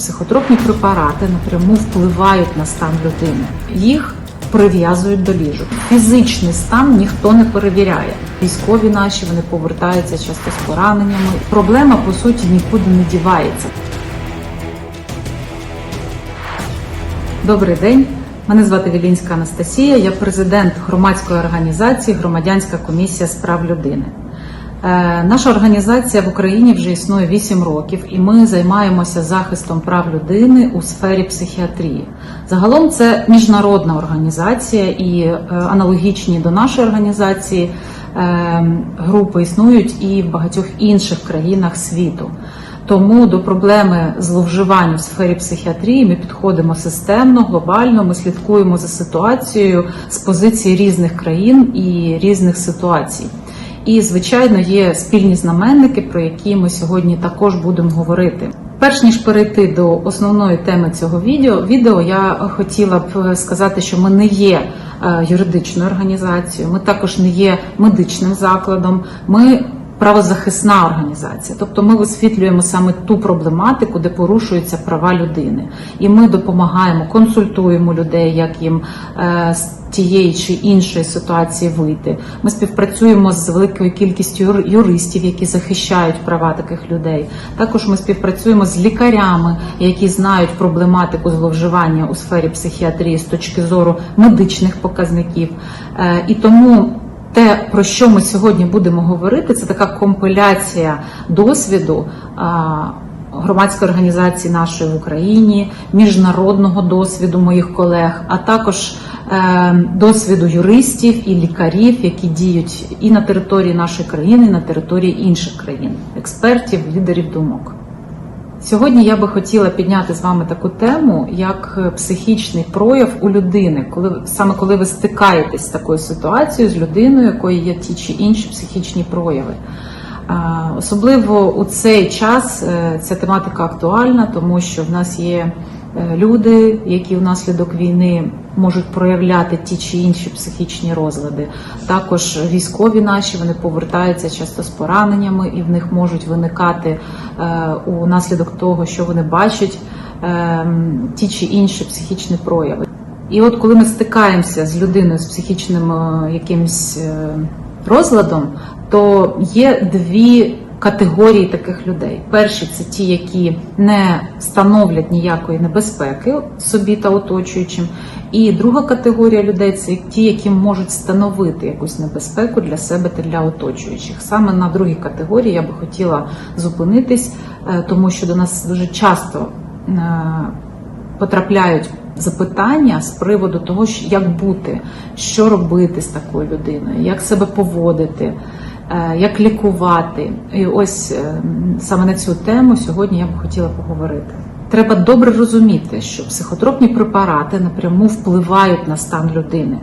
Психотропні препарати напряму впливають на стан людини. Їх прив'язують до ліжок. Фізичний стан ніхто не перевіряє. Військові наші вони повертаються часто з пораненнями. Проблема по суті нікуди не дівається. Добрий день. Мене звати Вілінська Анастасія. Я президент громадської організації Громадянська комісія з прав людини. Е, Наша організація в Україні вже існує 8 років, і ми займаємося захистом прав людини у сфері психіатрії. Загалом це міжнародна організація, і е, аналогічні до нашої організації е, групи існують і в багатьох інших країнах світу. Тому до проблеми зловживань у сфері психіатрії ми підходимо системно, глобально. Ми слідкуємо за ситуацією з позиції різних країн і різних ситуацій. І, звичайно, є спільні знаменники, про які ми сьогодні також будемо говорити. Перш ніж перейти до основної теми цього відео, відео я хотіла б сказати, що ми не є е, юридичною організацією, ми також не є медичним закладом. Ми правозахисна організація, тобто ми висвітлюємо саме ту проблематику, де порушуються права людини, і ми допомагаємо, консультуємо людей, як їм е, з тієї чи іншої ситуації вийти. Ми співпрацюємо з великою кількістю юр- юристів, які захищають права таких людей. Також ми співпрацюємо з лікарями, які знають проблематику зловживання у сфері психіатрії з точки зору медичних показників. Е, І тому те, про що ми сьогодні будемо говорити, це така компиляція досвіду громадської організації нашої в Україні, міжнародного досвіду моїх колег, а також е, досвіду юристів і лікарів, які діють і на території нашої країни, і на території інших країн, експертів, лідерів думок. Сьогодні я би хотіла підняти з вами таку тему, як психічний прояв у людини, коли саме коли ви стикаєтесь з такою ситуацією з людиною, якої є ті чи інші психічні прояви. Особливо у цей час е, ця тематика актуальна, тому що в нас є люди, які внаслідок війни можуть проявляти ті чи інші психічні розлади. Також військові наші вони повертаються часто з пораненнями, і в них можуть виникати е, у наслідок того, що вони бачать, е, ті чи інші психічні прояви. І от коли ми стикаємося з людиною з психічним е, якимсь е, розладом, то є дві категорії таких людей. Перші це ті, які не становлять ніякої небезпеки собі та оточуючим. І друга категорія людей це ті, які можуть становити якусь небезпеку для себе та для оточуючих. Саме на другій категорії я би хотіла зупинитись, е, тому що до нас дуже часто е, потрапляють запитання з приводу того, як бути, що робити з такою людиною, як себе поводити, як лікувати. І ось е, саме на цю тему сьогодні я б хотіла поговорити. Треба добре розуміти, що психотропні препарати напряму впливають на стан людини.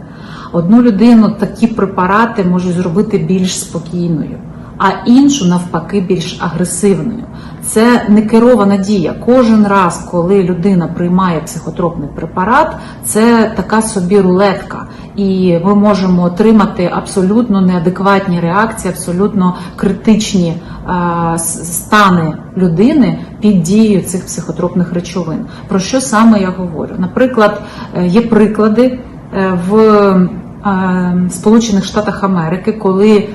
Одну людину такі препарати можуть зробити більш спокійною, а іншу навпаки більш агресивною. Це не керована дія. Кожен раз, коли людина приймає психотропний препарат, це така собі рулетка, і ми можемо отримати абсолютно неадекватні реакції, абсолютно критичні а, стани людини під дією цих психотропних речовин. Про що саме я говорю? Наприклад, е, є приклади е, в е, Сполучених Штатах Америки, коли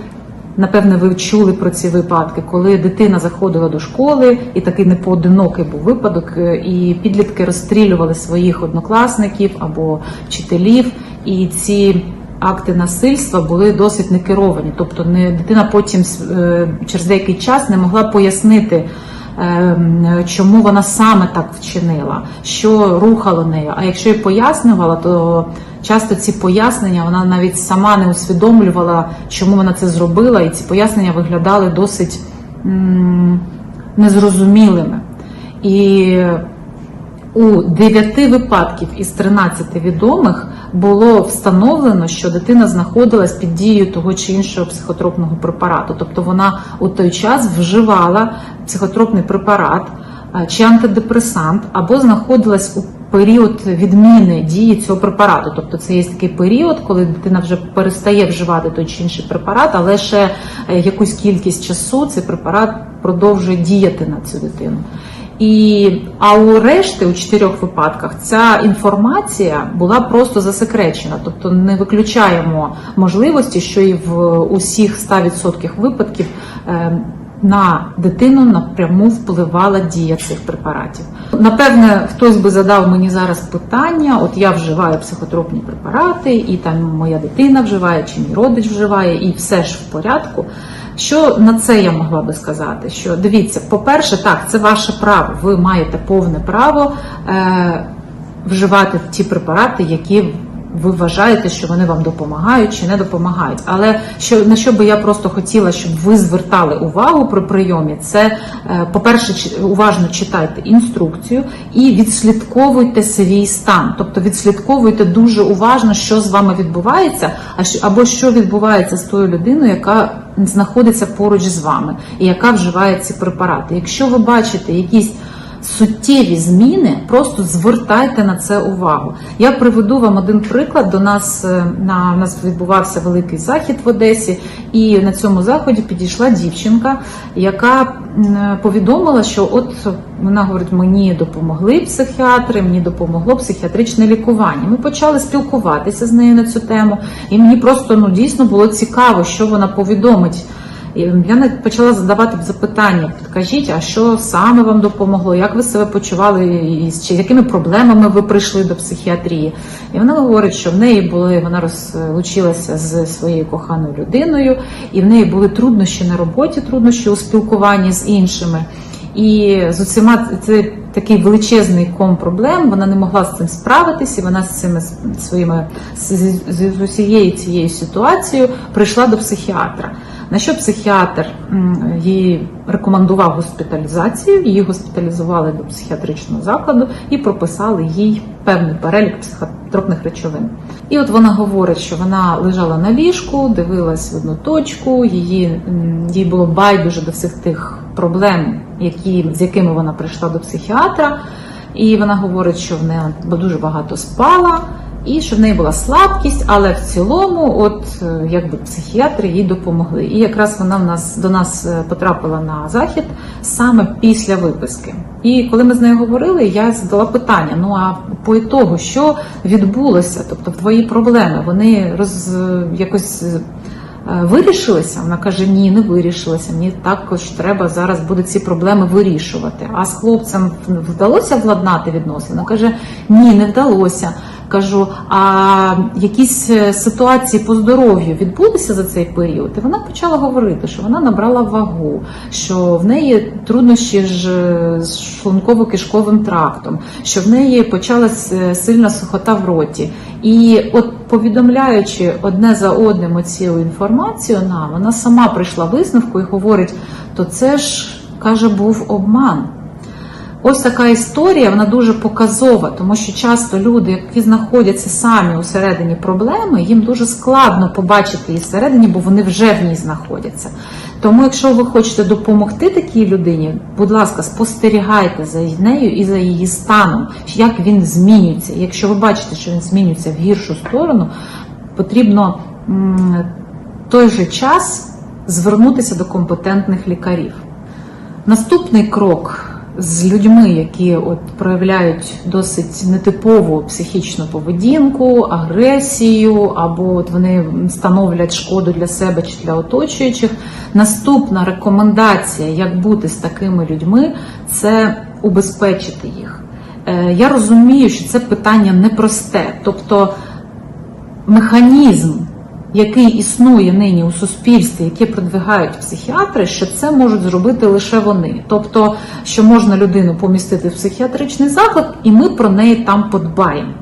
Напевне, ви чули про ці випадки, коли дитина заходила до школи, і такий непоодинокий був випадок, е, і підлітки розстрілювали своїх однокласників або вчителів, і ці акти насильства були досить некеровані. Тобто, не дитина потім е, через деякий час не могла пояснити. Ем, Чому вона саме так вчинила, що рухало нею? А якщо й пояснювала, то часто ці пояснення вона навіть сама не усвідомлювала, чому вона це зробила, і ці пояснення виглядали досить незрозумілими. І у 9 випадків із 13 відомих було встановлено, що дитина знаходилась під дією того чи іншого психотропного препарату. Тобто вона у той час вживала психотропний препарат е, чи антидепресант, або знаходилась у період відміни дії цього препарату. Тобто це є такий період, коли дитина вже перестає вживати той чи інший препарат, але ще е, якусь кількість часу цей препарат продовжує діяти на цю дитину. І а у решти, у чотирьох випадках, ця інформація була просто засекречена, тобто не виключаємо можливості, що і в усіх 100% випадків е, на дитину напряму впливала дія цих препаратів. Напевне, хтось би задав мені зараз питання: от я вживаю психотропні препарати, і там моя дитина вживає, чи мій родич вживає, і все ж в порядку. Що на це я могла би сказати? Що дивіться, по-перше, так, це ваше право. Ви маєте повне право е, вживати ті препарати, які ви вважаєте, що вони вам допомагають чи не допомагають. Але що на що би я просто хотіла, щоб ви звертали увагу при прийомі, це е, по-перше, уважно читайте інструкцію і відслідковуйте свій стан. Тобто відслідковуйте дуже уважно, що з вами відбувається, або що відбувається з тою людиною, яка знаходиться поруч з вами і яка вживає ці препарати. Якщо ви бачите якісь суттєві зміни, просто звертайте на це увагу. Я приведу вам один приклад. До нас е, на у нас відбувався великий захід в Одесі, і на цьому заході підійшла дівчинка, яка повідомила, що от вона говорить, мені допомогли психіатри, мені допомогло психіатричне лікування. Ми почали спілкуватися з нею на цю тему, і мені просто ну дійсно було цікаво, що вона повідомить. І я не- почала задавати запитання: підкажіть, а що саме вам допомогло? Як ви себе почували, і з якими проблемами ви прийшли до психіатрії? І вона говорить, що в неї були вона розлучилася з своєю коханою людиною, і в неї були труднощі на роботі, труднощі у спілкуванні з іншими. І з усіма це такий величезний ком проблем. Вона не могла з цим справитися. і Вона з цими своїми з, з, з усією цією ситуацією прийшла до психіатра. На що психіатр їй рекомендував госпіталізацію, її госпіталізували до психіатричного закладу і прописали їй певний перелік психотропних речовин. І от вона говорить, що вона лежала на ліжку, дивилась в одну точку, її їй було байдуже до всіх тих проблем, які з якими вона прийшла до психіатра. І вона говорить, що в неї дуже багато спала, і що в неї була слабкість, але в цілому, от е, якби психіатри їй допомогли. І якраз вона в нас до нас е, потрапила на захід саме після виписки. І коли ми з нею говорили, я задала питання: ну а по ітогу, що відбулося? Тобто твої проблеми, вони роз якось. е, Вирішилися? Вона каже: ні, не вирішилися. Мені також треба зараз буде ці проблеми вирішувати. А з хлопцем вдалося владнати відносини? Вона каже: ні, не вдалося. Кажу, а якісь е, ситуації по здоров'ю відбулися за цей період? І вона почала говорити, що вона набрала вагу, що в неї труднощі ж е, з шлунково-кишковим трактом, що в неї почалась е, сильна сухота в роті. І от повідомляючи одне за одним оцю інформацію нам, вона сама прийшла висновку і говорить: то це ж каже, був обман. Ось така історія, вона дуже показова, тому що часто люди, які знаходяться самі у середині проблеми, їм дуже складно побачити її всередині, бо вони вже в ній знаходяться. Тому, якщо ви хочете допомогти такій людині, будь ласка, спостерігайте за нею і за її станом, як він змінюється. Якщо ви бачите, що він змінюється в гіршу сторону, потрібно той же час звернутися до компетентних лікарів. Наступний крок з людьми, які от проявляють досить нетипову психічну поведінку, агресію, або от вони становлять шкоду для себе чи для оточуючих. Наступна рекомендація, як бути з такими людьми, це убезпечити їх. Е, Я розумію, що це питання непросте, тобто механізм, який існує нині у суспільстві, який продвигають психіатри, що це можуть зробити лише вони. Тобто, що можна людину помістити в психіатричний заклад, і ми про неї там подбаємо.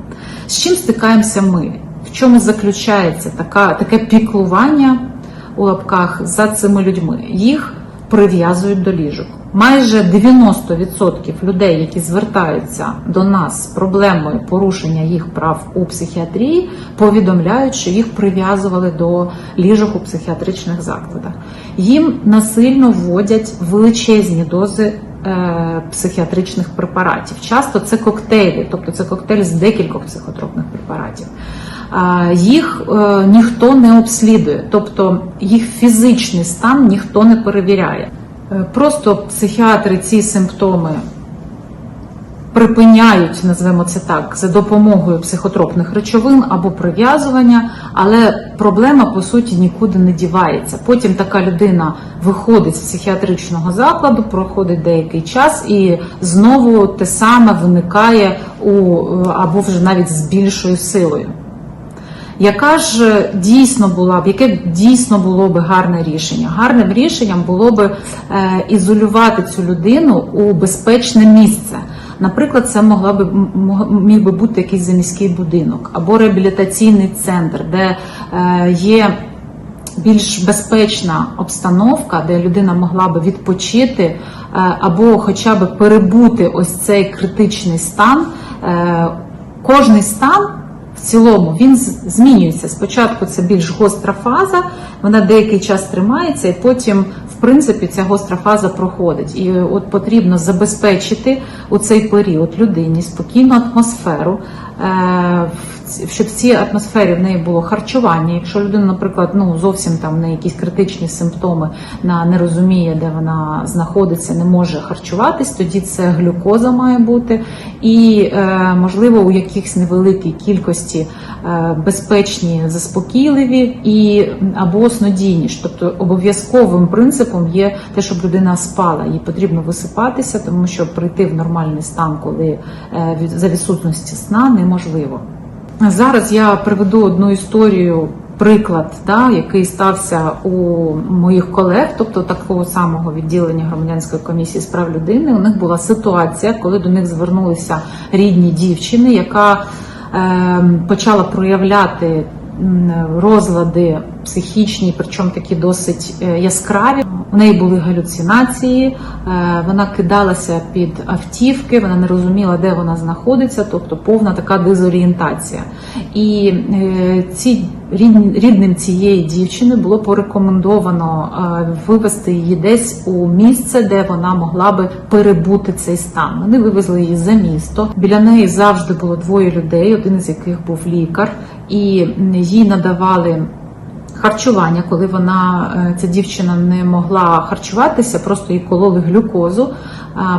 З чим стикаємося ми? В чому заключається така, таке піклування у лапках за цими людьми? Їх прив'язують до ліжок. Майже 90% людей, які звертаються до нас з проблемою порушення їх прав у психіатрії, повідомляють, що їх прив'язували до ліжок у психіатричних закладах. Їм насильно вводять величезні дози е, психіатричних препаратів. Часто це коктейлі, тобто це коктейль з декількох психотропних препаратів. Їх е, ніхто не обслідує, тобто їх фізичний стан ніхто не перевіряє. Е, Просто психіатри ці симптоми припиняють, назвемо це так, за допомогою психотропних речовин або прив'язування, але проблема по суті нікуди не дівається. Потім така людина виходить з психіатричного закладу, проходить деякий час, і знову те саме виникає у або вже навіть з більшою силою. Яка ж дійсно була б, яке дійсно було би гарне рішення? Гарним рішенням було би е, ізолювати цю людину у безпечне місце. Наприклад, це могла би міг би бути якийсь заміський будинок або реабілітаційний центр, де е, є більш безпечна обстановка, де людина могла би відпочити е, або хоча б перебути ось цей критичний стан. Е, Кожний стан в цілому він змінюється. Спочатку це більш гостра фаза, вона деякий час тримається, і потім, в принципі, ця гостра фаза проходить. І от потрібно забезпечити у цей період людині спокійну атмосферу, е, в щоб в цій атмосфері в неї було харчування. Якщо людина, наприклад, ну зовсім там в неї якісь критичні симптоми, вона не розуміє, де вона знаходиться, не може харчуватись, тоді це глюкоза має бути, і е, можливо у якихось невеликій кількості е, безпечні заспокійливі і або снодійні. Тобто обов'язковим принципом є те, щоб людина спала. Їй потрібно висипатися, тому що прийти в нормальний стан, коли е, за відсутності сна неможливо. Зараз я приведу одну історію, приклад, да, який стався у моїх колег, тобто такого самого відділення громадянської комісії з прав людини. У них була ситуація, коли до них звернулися рідні дівчини, яка е, почала проявляти розлади психічні, причому такі досить е, яскраві. У неї були галюцинації, е, вона кидалася під автівки, вона не розуміла, де вона знаходиться, тобто повна така дезорієнтація. І е, ці рідним цієї дівчини було порекомендовано вивести її десь у місце, де вона могла би перебути цей стан. Вони вивезли її за місто. Біля неї завжди було двоє людей, один із яких був лікар, і їй надавали харчування, коли вона е, ця дівчина не могла харчуватися, просто їй кололи глюкозу.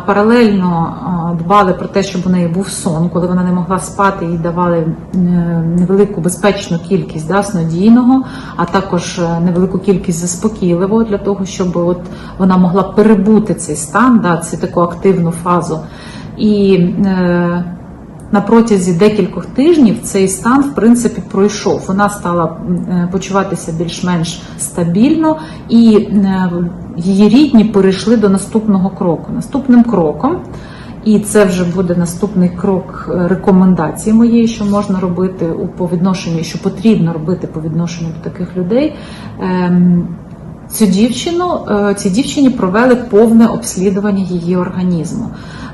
Паралельно дбали про те, щоб у неї був сон, коли вона не могла спати, їй давали е, невелику безпечну кількість да, снодійного, а також е, невелику кількість заспокійливого для того, щоб от вона могла перебути цей стан, да, цю таку активну фазу. І е, на протязі декількох тижнів цей стан в принципі пройшов. Вона стала е, почуватися більш-менш стабільно, і е, її рідні перейшли до наступного кроку. Наступним кроком, і це вже буде наступний крок е, рекомендації моєї, що можна робити у по відношенню, що потрібно робити по відношенню до таких людей. ем, Цю дівчину цій дівчині провели повне обслідування її організму.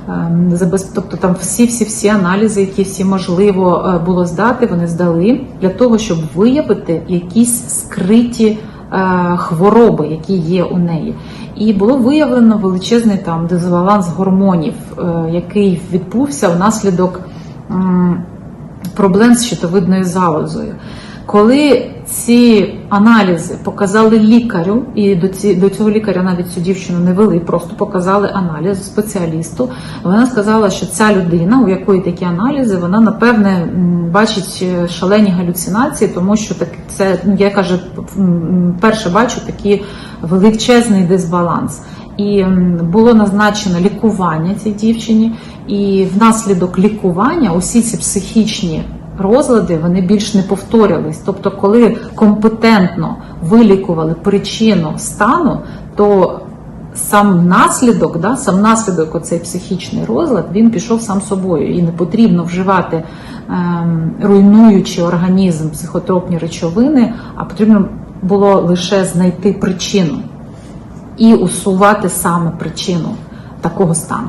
Ем, Тобто там всі всі всі аналізи, які всі можливо е, було здати, вони здали для того, щоб виявити якісь скриті е, хвороби, які є у неї. І було виявлено величезний там дисбаланс гормонів, е, який відбувся внаслідок проблем з щитовидною залозою. Коли ці аналізи показали лікарю, і до ці до цього лікаря навіть цю дівчину не вели, просто показали аналіз спеціалісту. Вона сказала, що ця людина, у якої такі аналізи, вона напевне бачить е, шалені галюцинації, тому що так це ну, я каже, перше бачу такий величезний дисбаланс. І було назначено лікування цій дівчині, і внаслідок лікування усі ці психічні розлади вони більш не повторювались. Тобто, коли компетентно вилікували причину стану, то сам наслідок, да, сам наслідок оцей психічний розлад, він пішов сам собою, і не потрібно вживати ем, руйнуючи організм психотропні речовини, а потрібно було лише знайти причину і усувати саме причину такого стану.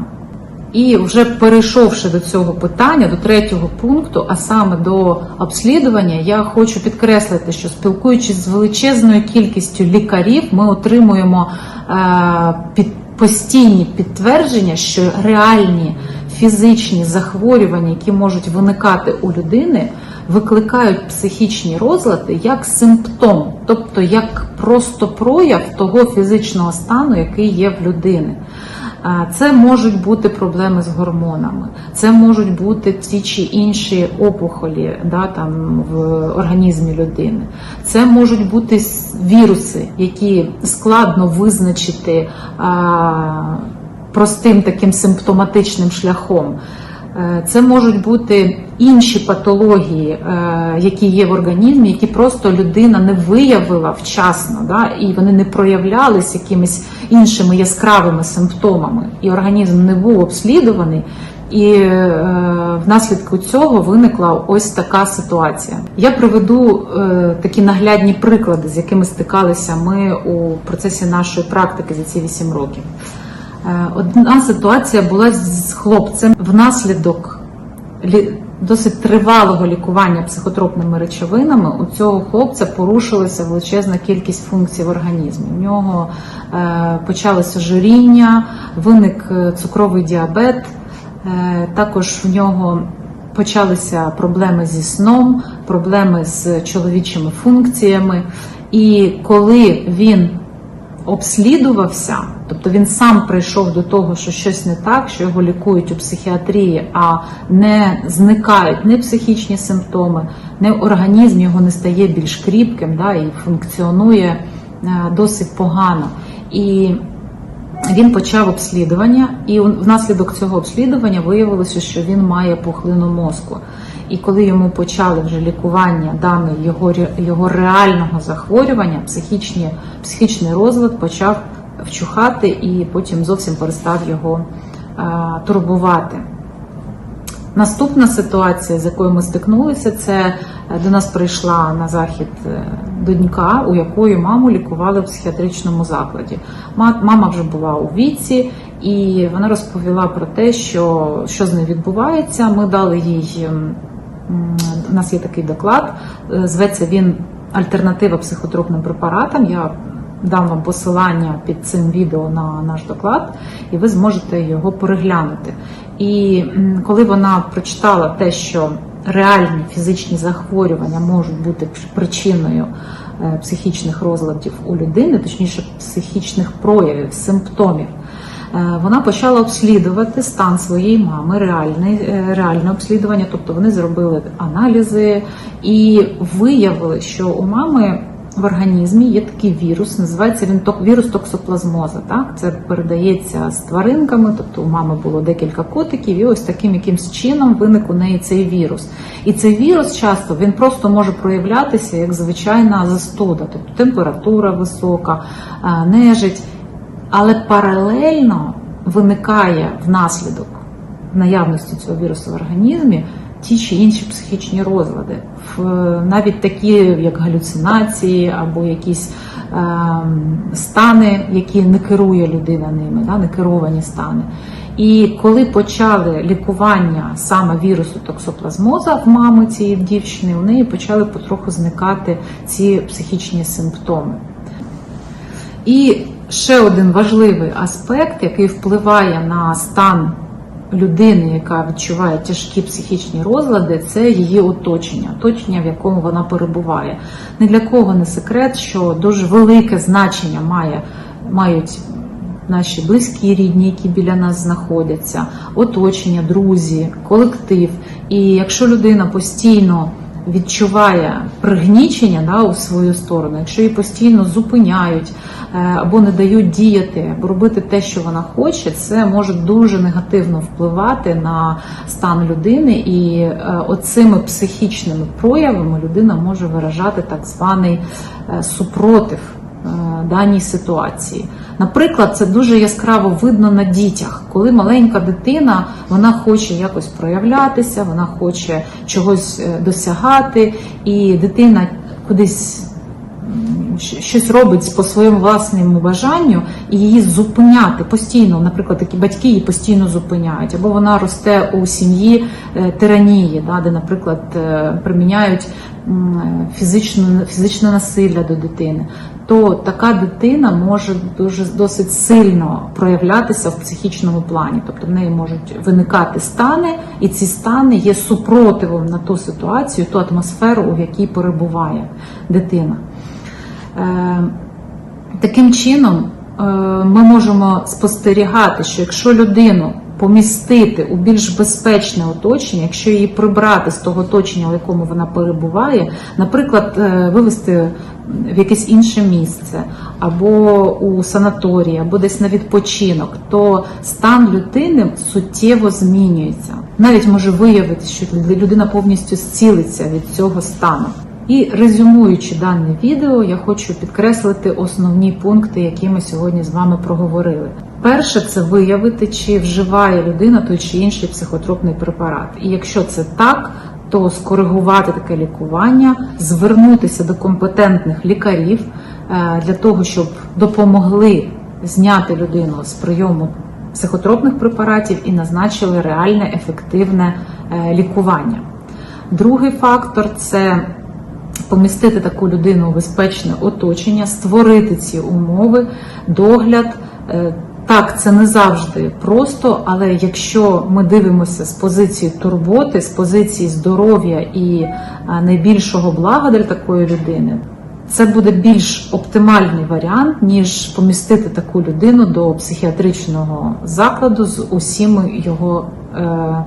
І вже перейшовши до цього питання, до третього пункту, а саме до обслідування, я хочу підкреслити, що спілкуючись з величезною кількістю лікарів, ми отримуємо е, під постійні підтвердження, що реальні фізичні захворювання, які можуть виникати у людини, викликають психічні розлади як симптом, тобто як просто прояв того фізичного стану, який є в людини. Це можуть бути проблеми з гормонами, це можуть бути ті чи інші опухолі да, там, в організмі людини. Це можуть бути віруси, які складно визначити а, простим таким симптоматичним шляхом. Е, Це можуть бути інші патології, е, які є в організмі, які просто людина не виявила вчасно, да, і вони не проявлялись якимись іншими яскравими симптомами, і організм не був обслідуваний. І е, внаслідку цього виникла ось така ситуація. Я приведу е, такі наглядні приклади, з якими стикалися ми у процесі нашої практики за ці 8 років. Е, Одна ситуація була з хлопцем внаслідок досить тривалого лікування психотропними речовинами. У цього хлопця порушилася величезна кількість функцій в організмі. У нього е, почалося ожиріння, виник е, цукровий діабет, також в нього почалися проблеми зі сном, проблеми з чоловічими функціями. І коли він обслідувався, тобто він сам прийшов до того, що щось не так, що його лікують у психіатрії, а не зникають не психічні симптоми, не організм його не стає більш кріпким да, і функціонує е, досить погано. І він почав обслідування, і внаслідок цього обслідування виявилося, що він має пухлину мозку. І коли йому почали вже лікування даної його, його реального захворювання, психічний розлад почав вчухати і потім зовсім перестав його е, турбувати. Наступна ситуація, з якою ми стикнулися, це е, до нас прийшла на захід е, донька, у якої маму лікували в психіатричному закладі. Мама вже була у віці, і вона розповіла про те, що, що з нею відбувається. Ми дали їй. У нас є такий доклад, зветься він Альтернатива психотропним препаратам. Я дам вам посилання під цим відео на наш доклад, і ви зможете його переглянути. І коли вона прочитала те, що реальні фізичні захворювання можуть бути причиною е, психічних розладів у людини, точніше психічних проявів, симптомів. Е, Вона почала обслідувати стан своєї мами, реальне, реальне обслідування. Тобто вони зробили аналізи і виявили, що у мами в організмі є такий вірус, називається він вірус токсоплазмоза. Так? Це передається з тваринками, тобто у мами було декілька котиків, і ось таким якимсь чином виник у неї цей вірус. І цей вірус часто він просто може проявлятися як звичайна застуда, тобто температура висока, е, нежить. Але паралельно виникає внаслідок наявності цього вірусу в організмі ті чи інші психічні розлади, навіть такі, як галюцинації або якісь ем, стани, які не керує людина ними, да, не керовані стани. І коли почали лікування саме вірусу токсоплазмоза в мами цієї дівчини, у неї почали потроху зникати ці психічні симптоми. І ще один важливий аспект, який впливає на стан людини, яка відчуває тяжкі психічні розлади, це її оточення, оточення, в якому вона перебуває. Ні для кого не секрет, що дуже велике значення має, мають наші близькі рідні, які біля нас знаходяться, оточення, друзі, колектив. І якщо людина постійно відчуває пригнічення да, у свою сторону, якщо її постійно зупиняють е, або не дають діяти, або робити те, що вона хоче, це може дуже негативно впливати на стан людини, і е, оцими психічними проявами людина може виражати так званий е, супротив даній ситуації. Наприклад, це дуже яскраво видно на дітях, коли маленька дитина вона хоче якось проявлятися, вона хоче чогось е, досягати, і дитина кудись щось робить по своєму власному бажанню, і її зупиняти постійно, наприклад, такі батьки її постійно зупиняють, або вона росте у сім'ї е, тиранії, де, наприклад, е, приміняють фізичне насилля до дитини, то така дитина може дуже досить сильно проявлятися в психічному плані, тобто в неї можуть виникати стани, і ці стани є супротивом на ту ситуацію, ту атмосферу, у якій перебуває дитина. Е, Таким чином, е, ми можемо спостерігати, що якщо людину помістити у більш безпечне оточення, якщо її прибрати з того оточення, в якому вона перебуває, наприклад, е, вивести в якесь інше місце, або у санаторії, або десь на відпочинок, то стан людини суттєво змінюється. Навіть може виявити, що людина повністю зцілиться від цього стану. І резюмуючи дане відео, я хочу підкреслити основні пункти, які ми сьогодні з вами проговорили. Перше це виявити, чи вживає людина той чи інший психотропний препарат. І якщо це так, то скоригувати таке лікування, звернутися до компетентних лікарів е, для того, щоб допомогли зняти людину з прийому психотропних препаратів і назначили реальне ефективне е, лікування. Другий фактор це помістити таку людину у безпечне оточення, створити ці умови, догляд. Так, це не завжди просто, але якщо ми дивимося з позиції турботи, з позиції здоров'я і е, найбільшого блага для такої людини, це буде більш оптимальний варіант, ніж помістити таку людину до психіатричного закладу з усіми його е,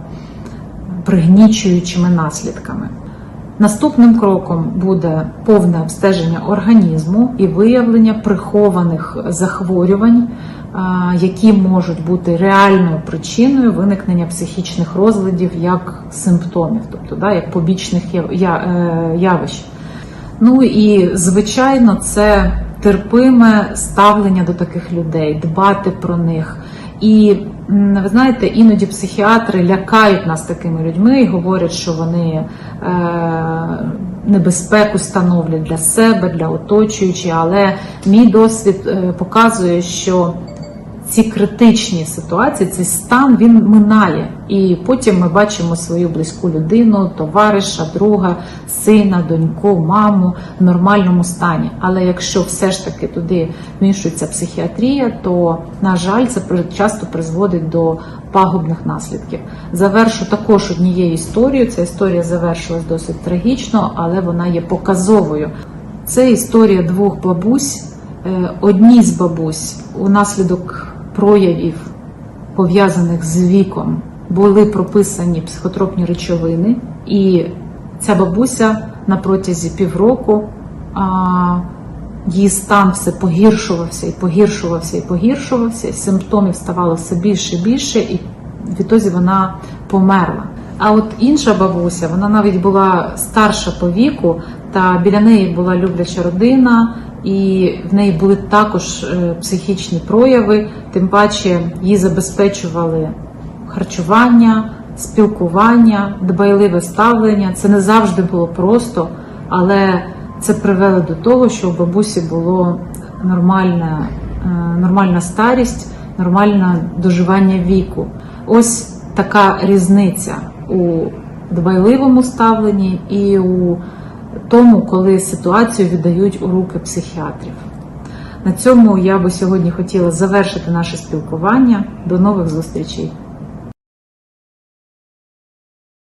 пригнічуючими наслідками. Наступним кроком буде повне обстеження організму і виявлення прихованих захворювань, які можуть бути реальною причиною виникнення психічних розладів як симптомів, тобто да, як побічних е, явищ. Ну і звичайно, це терпиме ставлення до таких людей, дбати про них. І ви знаєте, іноді психіатри лякають нас такими людьми і говорять, що вони е, небезпеку становлять для себе, для оточуючих. Але мій досвід е, показує, що ці критичні ситуації, цей стан він минає, і потім ми бачимо свою близьку людину, товариша, друга, сина, доньку, маму в нормальному стані. Але якщо все ж таки туди вмішується психіатрія, то на жаль, це часто призводить до пагубних наслідків. Завершу також однією історією. Ця історія завершилась досить трагічно, але вона є показовою. Це історія двох бабусь. Е, Одній з бабусь унаслідок проявів, пов'язаних з віком, були прописані психотропні речовини, і ця бабуся на протязі півроку а, її стан все погіршувався і погіршувався і погіршувався, симптомів ставало все більше і більше, і відтоді вона померла. А от інша бабуся, вона навіть була старша по віку, та біля неї була любляча родина, і в неї були також е, психічні прояви, тим паче її забезпечували харчування, спілкування, дбайливе ставлення. Це не завжди було просто, але це привело до того, що у бабусі було нормальна, е, нормальна старість, нормальне доживання віку. Ось така різниця у дбайливому ставленні і у тому, коли ситуацію віддають у руки психіатрів. На цьому я би сьогодні хотіла завершити наше спілкування. До нових зустрічей!